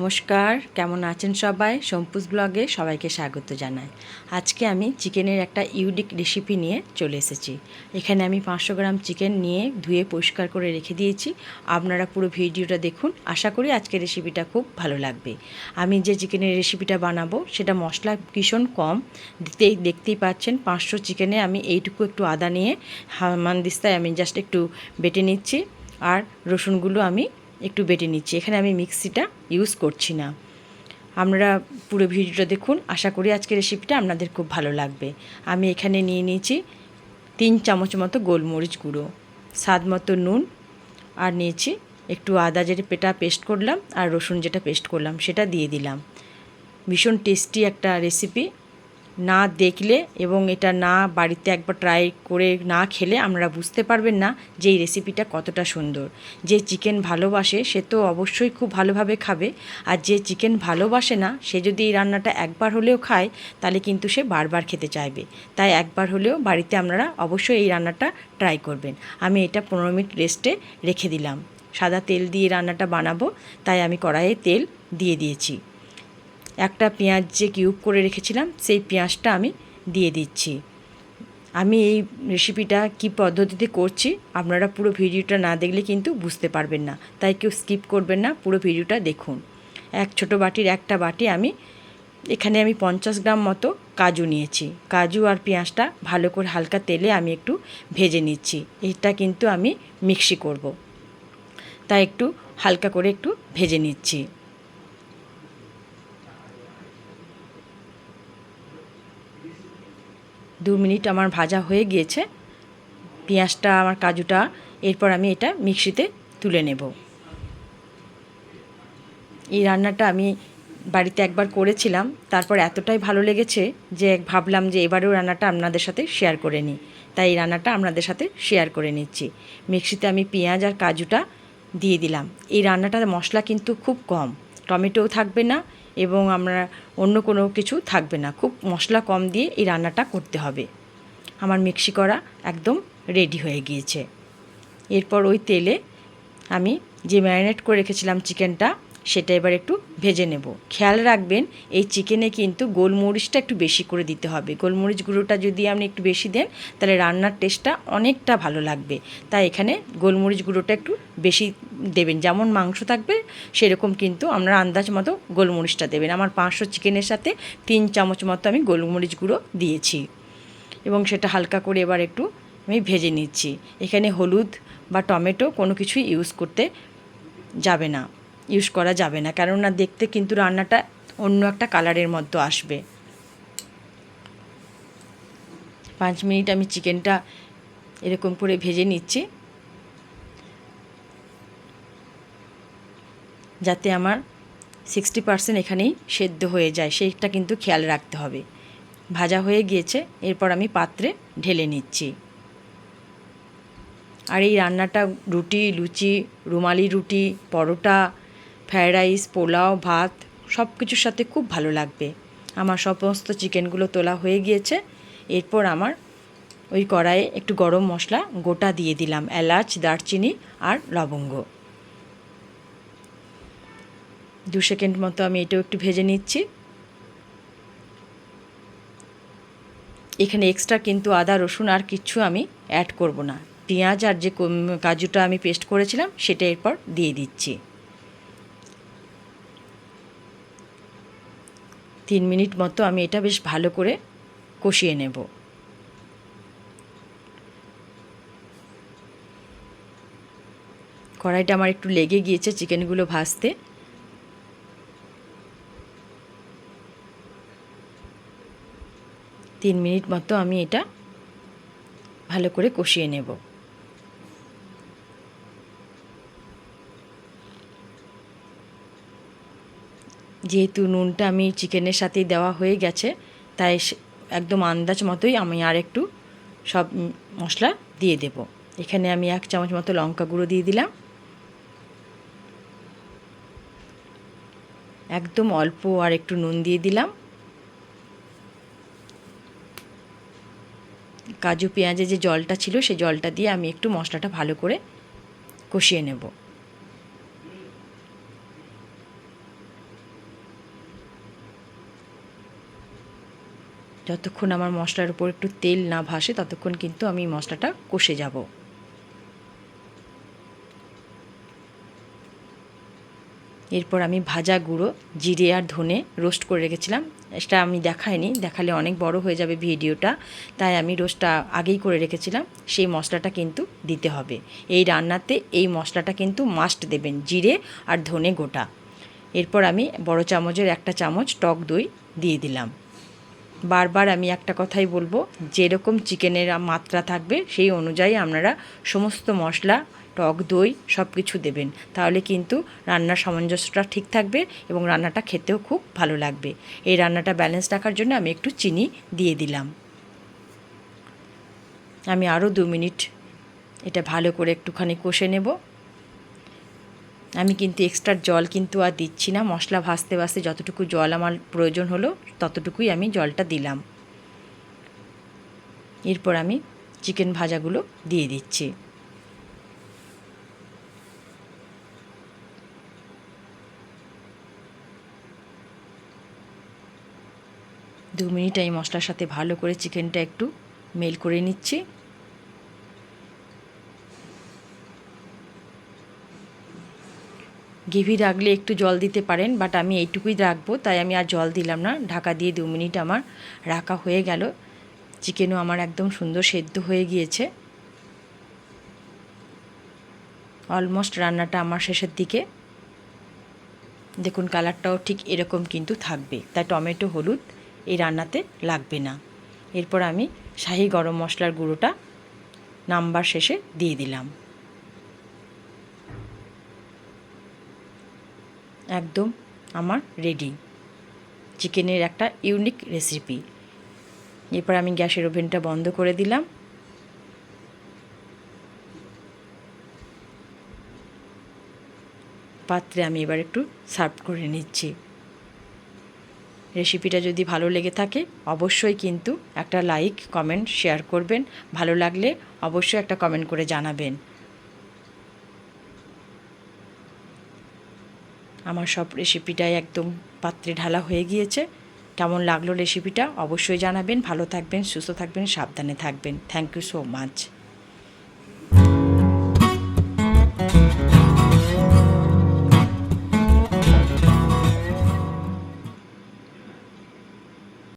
নমস্কার, কেমন আছেন সবাই? সম্পুজ ব্লগে সবাইকে স্বাগত জানাই। আজকে আমি চিকেনের একটা ইউনিক রেসিপি নিয়ে চলে এসেছি। এখানে আমি পাঁচশো গ্রাম চিকেন নিয়ে ধুয়ে পরিষ্কার করে রেখে দিয়েছি। আপনারা পুরো ভিডিওটা দেখুন। আশা করি আজকে রেসিপিটা খুব ভালো লাগবে। আমি যে চিকেনের রেসিপিটা বানাবো, সেটা মশলা ভীষণ কম। দিতেই, দেখতেই পাচ্ছেন, পাঁচশো চিকেনে আমি এইটুকু একটু আদা নিয়ে হামানদিস্তায় আমি জাস্ট একটু বেটে নিচ্ছি। আর রসুনগুলো আমি একটু বেটে নিচ্ছি। এখানে আমি মিক্সিটা ইউজ করছি না। আমরা পুরো ভিডিওটা দেখুন, আশা করি আজকের রেসিপিটা আপনাদের খুব ভালো লাগবে। আমি এখানে নিয়ে নিয়েছি তিন চামচ মতো গোলমরিচ গুঁড়ো, স্বাদ মতো নুন, আর নিয়েছি একটু আদা যেটা পেটা পেস্ট করলাম আর রসুন যেটা পেস্ট করলাম, সেটা দিয়ে দিলাম। ভীষণ টেস্টি একটা রেসিপি না দেখলে এবং এটা না বাড়িতে একবার ট্রাই করে না খেলে আপনারা বুঝতে পারবেন না যে এই রেসিপিটা কতটা সুন্দর। যে চিকেন ভালোবাসে সে তো অবশ্যই খুব ভালোভাবে খাবে। আর যে চিকেন ভালোবাসে না, সে যদি এই রান্নাটা একবার হলেও খায়, তাহলে কিন্তু সে বারবার খেতে চাইবে। তাই একবার হলেও বাড়িতে আপনারা অবশ্যই এই রান্নাটা ট্রাই করবেন। আমি এটা পনেরো মিনিট রেস্টে রেখে দিলাম। সাদা তেল দিয়ে রান্নাটা বানাবো, তাই আমি কড়াইয়ে তেল দিয়ে দিয়েছি। একটা পেঁয়াজ যে কিউব করে রেখেছিলাম, সেই পেঁয়াজটা আমি দিয়ে দিচ্ছি। আমি এই রেসিপিটা কি পদ্ধতিতে করছি, আপনারা পুরো ভিডিওটা না দেখলে কিন্তু বুঝতে পারবেন না। তাই কেউ স্কিপ করবেন না, পুরো ভিডিওটা দেখুন। এক ছোট বাটির একটা বাটি আমি, এখানে আমি পঞ্চাশ গ্রাম মতো কাজু নিয়েছি। কাজু আর পেঁয়াজটা ভালো করে হালকা তেলে আমি একটু ভেজে নিচ্ছি। এটা কিন্তু আমি মিক্সি করব। তাই একটু হালকা করে একটু ভেজে নিচ্ছি। দু মিনিট আমার ভাজা হয়ে গিয়েছে। পেঁয়াজটা, আমার কাজুটা, এরপর আমি এটা মিক্সিতে তুলে নেব। এই রান্নাটা আমি বাড়িতে একবার করেছিলাম। তারপর এতটাই ভালো লেগেছে যে ভাবলাম যে এবারেও রান্নাটা আপনাদের সাথে শেয়ার করে নিই। তাই এই রান্নাটা আপনাদের সাথে শেয়ার করে নিচ্ছি। মিক্সিতে আমি পেঁয়াজ আর কাজুটা দিয়ে দিলাম। এই রান্নাটার মশলা কিন্তু খুব কম। টমেটোও থাকবে না এবং আমরা অন্য কোনো কিছু থাকবে না। খুব মশলা কম দিয়ে এই রান্নাটা করতে হবে। আমার মিক্সি করা একদম রেডি হয়ে গিয়েছে। এরপর ওই তেলে আমি যে ম্যারিনেট করে রেখেছিলাম চিকেনটা সেটা এবার একটু ভেজে নেব। খেয়াল রাখবেন, এই চিকেনে কিন্তু গোলমরিচটা একটু বেশি করে দিতে হবে। গোলমরিচ গুঁড়োটা যদি আপনি একটু বেশি দেন, তাহলে রান্নার টেস্টটা অনেকটা ভালো লাগবে। তাই এখানে গোলমরিচ গুঁড়োটা একটু বেশি দেবেন। যেমন মাংস থাকবে, সেরকম কিন্তু আপনারা আন্দাজ মতো গোলমরিচটা দেবেন। আমার পাঁচশো চিকেনের সাথে তিন চামচ মতো আমি গোলমরিচ গুঁড়ো দিয়েছি। এবং সেটা হালকা করে এবার একটু আমি ভেজে নিচ্ছি। এখানে হলুদ বা টমেটো কোনো কিছুই ইউজ করতে যাবে না। ইউজ করা যাবে না। কেননা দেখতে কিন্তু রান্নাটা অন্য একটা কালারের মতো আসবে। পাঁচ মিনিট আমি চিকেনটা এরকম করে ভেজে নিচ্ছি। যাতে আমার সিক্সটি পার্সেন্ট এখানেই সেদ্ধ হয়ে যায়। সেইটা কিন্তু খেয়াল রাখতে হবে। ভাজা হয়ে গিয়েছে, এরপর আমি পাত্রে ঢেলে নিচ্ছি। আর এই রান্নাটা রুটি, লুচি, রুমালি রুটি, পরোটা ফ্রায়েড রাইস, পোলাও, ভাত সব কিছুর সাথে খুব ভালো লাগবে। আমার সমস্ত চিকেনগুলো তোলা হয়ে গিয়েছে। এরপর আমার ওই কড়াইয়ে একটু গরম মশলা গোটা দিয়ে দিলাম, এলাচ, দারচিনি আর লবঙ্গ। দু সেকেন্ড মতো আমি এটাও একটু ভেজে নিচ্ছি। এখানে এক্সট্রা কিন্তু আদা, রসুন আর কিচ্ছু আমি অ্যাড করব না। পেঁয়াজ আর যে কাজুটা আমি পেস্ট করেছিলাম, সেটা এরপর দিয়ে দিচ্ছি। তিন মিনিট মতো আমি এটা বেশ ভালো করে কষিয়ে নেব। কড়াইটা আমার একটু লেগে গিয়েছে চিকেনগুলো ভাজতে। তিন মিনিট মতো আমি এটা ভালো করে কষিয়ে নেব। যেহেতু নুনটা আমি চিকেনের সাথেই দেওয়া হয়ে গেছে, তাই একদম আন্দাজ মতোই আমি আর একটু সব মশলা দিয়ে দেব। এখানে আমি এক চামচ মতো লঙ্কা গুঁড়ো দিয়ে দিলাম। একদম অল্প আর একটু নুন দিয়ে দিলাম। কাজু পেঁয়াজে যে জলটা ছিল সেই জলটা দিয়ে আমি একটু মশলাটা ভালো করে কষিয়ে নেব। যতক্ষণ আমার মশলার উপর একটু তেল না ভাসে, ততক্ষণ কিন্তু আমি মশলাটা কষে যাব। এরপর আমি ভাজা গুঁড়ো, জিরে আর ধনে রোস্ট করে রেখেছিলাম। এটা আমি দেখাইনি, দেখালে অনেক বড় হয়ে যাবে ভিডিওটা, তাই আমি রোস্টটা আগেই করে রেখেছিলাম। সেই মশলাটা কিন্তু দিতে হবে। এই রান্নাতে এই মশলাটা কিন্তু মাস্ট দেবেন, জিরে আর ধনে গোটা। এরপর আমি বড় চামচের একটা চামচ টক দই দিয়ে দিলাম। বারবার আমি একটা কথাই বলব, যেরকম চিকেনের মাত্রা থাকবে, সেই অনুযায়ী আপনারা সমস্ত মশলা, টক দই সব কিছু দেবেন। তাহলে কিন্তু রান্নার সামঞ্জস্যটা ঠিক থাকবে এবং রান্নাটা খেতেও খুব ভালো লাগবে। এই রান্নাটা ব্যালেন্স রাখার জন্য আমি একটু চিনি দিয়ে দিলাম। আমি আরও দু মিনিট এটা ভালো করে একটুখানি কষে নেব। আমি কিন্তু এক্সট্রা জল কিন্তু আর দিচ্ছি না। মশলা ভাজতে ভাজতে যতটুকু জল আমার প্রয়োজন হলো, ততটুকুই আমি জলটা দিলাম। এরপর আমি চিকেন ভাজাগুলো দিয়ে দিচ্ছি। দু মিনিট আমি মশলার সাথে ভালো করে চিকেনটা একটু মেল করে নিচ্ছি। গ্রেভি রাখলে একটু জল দিতে পারেন বাট আমি এইটুকুই রাখব। তাই আমি আর জল দিলাম না। ঢাকা দিয়ে দু মিনিট আমার রাখা হয়ে গেল। চিকেনও আমার একদম সুন্দর সেদ্ধ হয়ে গিয়েছে। অলমোস্ট রান্নাটা আমার শেষের দিকে। দেখুন, কালারটাও ঠিক এরকম কিন্তু থাকবে। তাই টমেটো, হলুদ এই রান্নাতে লাগবে না। এরপর আমি শাহি গরম মশলার গুঁড়োটা নাম্বার শেষে দিয়ে দিলাম। একদম আমার রেডি চিকেনের একটা ইউনিক রেসিপি এরপর আমি গ্যাসের ওভেনটা বন্ধ করে দিলাম। পাত্রে আমি এবার একটু সার্ভ করে নিচ্ছি। রেসিপিটা যদি ভালো লেগে থাকে, অবশ্যই কিন্তু একটা লাইক কমেন্ট শেয়ার করবেন। ভালো লাগলে অবশ্যই একটা কমেন্ট করে জানাবেন। আমার সব রেসিপিটাই একদম পাত্রে ঢালা হয়ে গিয়েছে। কেমন লাগল রেসিপিটা অবশ্যই জানাবেন। ভালো থাকবেন, সুস্থ থাকবেন, সাবধানে থাকবেন। Thank you so much